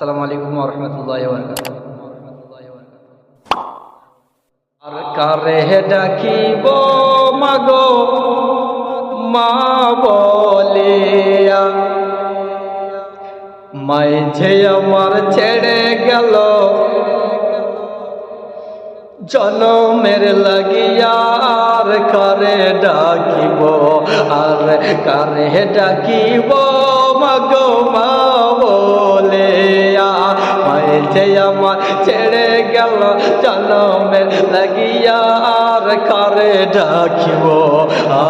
আসসালামু আলাইকুম রহমতুল্লাহ আর কারে ডাকিব মা বলিয়া। মাঝে আমার ছেড়ে গেল, জনমের লাগিয়া আর কারে ডাকিব? আর কারে ডাকিব মাগো, মা বলে মাঝে আমার ছেড়ে গেল জনমের লাগিয়া আর কারে ডাকিব?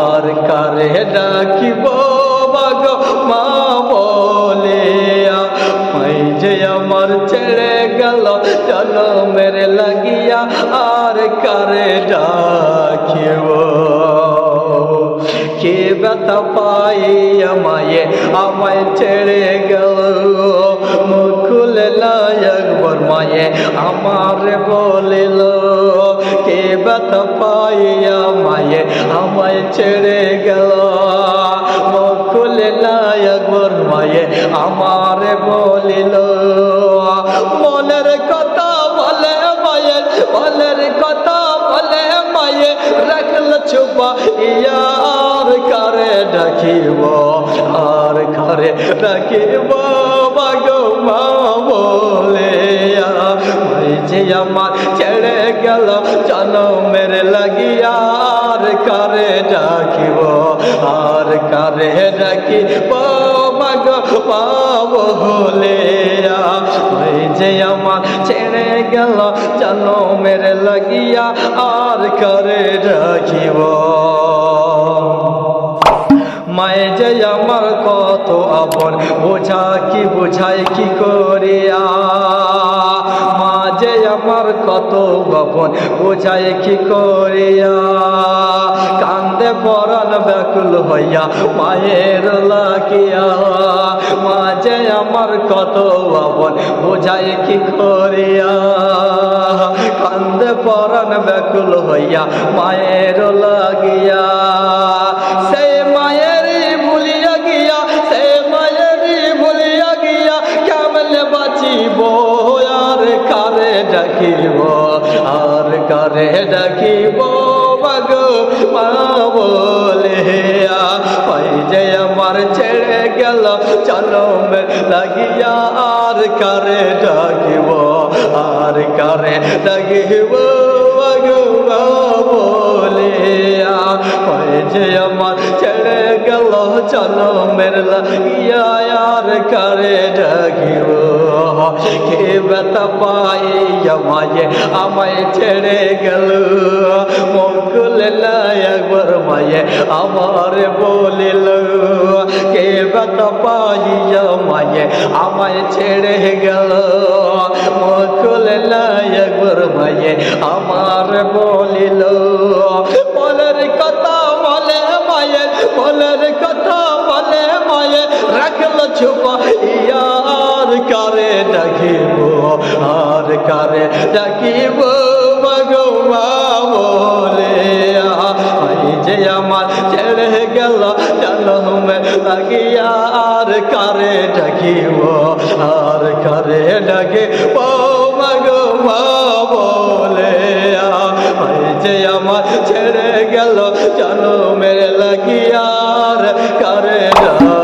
আর কারে ডাকিব? মাগো মা বলে যে আমার ছেড়ে গেল চলো মেরে লাগিয়া আর কারে ডাকিব? কে ব্যথা পাই আমায় আমায় ছেড়ে গেল আমায় আমায় ছেড়ে গেল। মুকুল একবার মায়ে আমার বলিল, মনের কথা বলে মায়ে, মনের কথা বলে মায়ে, রাখল ছুপা ইয়ার কারে ডাকিব, আর কারে ডাকিব বাগো মা বলে আমার ছেড়ে গেল লাগিয়া আর কারে ডাকিব? আর কারে ডাকিব? মাগো বলে ওই যে আমার ছেড়ে গেল জনমের লাগিয়া। আর করে রাখিব মায়ে যে আমার কত আপন, বোঝা কি বোঝাই কি করিয়া? যে আমার কত গোপন বোঝাই কি করিয়া? কান্দে পরাণ ব্যাকুল হইয়া মায়ের লাগিয়া। মা যে আমার কত আপন বোঝাই কি করিয়া? কান্দে পরাণ ব্যাকুল হইয়া মায়ের লাগিয়া। কারে ডাকিব, বাগো, মা বলে পাই যে আমার ছেড়ে গেল, চলো মে লাগিয়া, আর কারে ডাকিব, আর কারে ডাকিব, বাগো, মা বলে পাই যে আমার ছেড়ে গেল, চলো মের লাগিয়া, আর কারে ডাকিব। কে ব্যথা পাই আমায় আমায় ছেড়ে গেল মঙ্গল একবার মায়ে আমার বলিল কে ব্যথা পাই আমায় আমায় ছেড়ে গেল মঙ্গল একবার মায়ে আমার বলিল আর কারে ডাকিব ভগবা বলে আই যে আমার ছেড়ে গেল জন্মে লাগিয়া আর কারে ডাকিব? আর কারে ডাকিব ভগবা বলে আই যে আমার ছেড়ে গেল জন্মের লাগিয়ার কারে ডাকিব?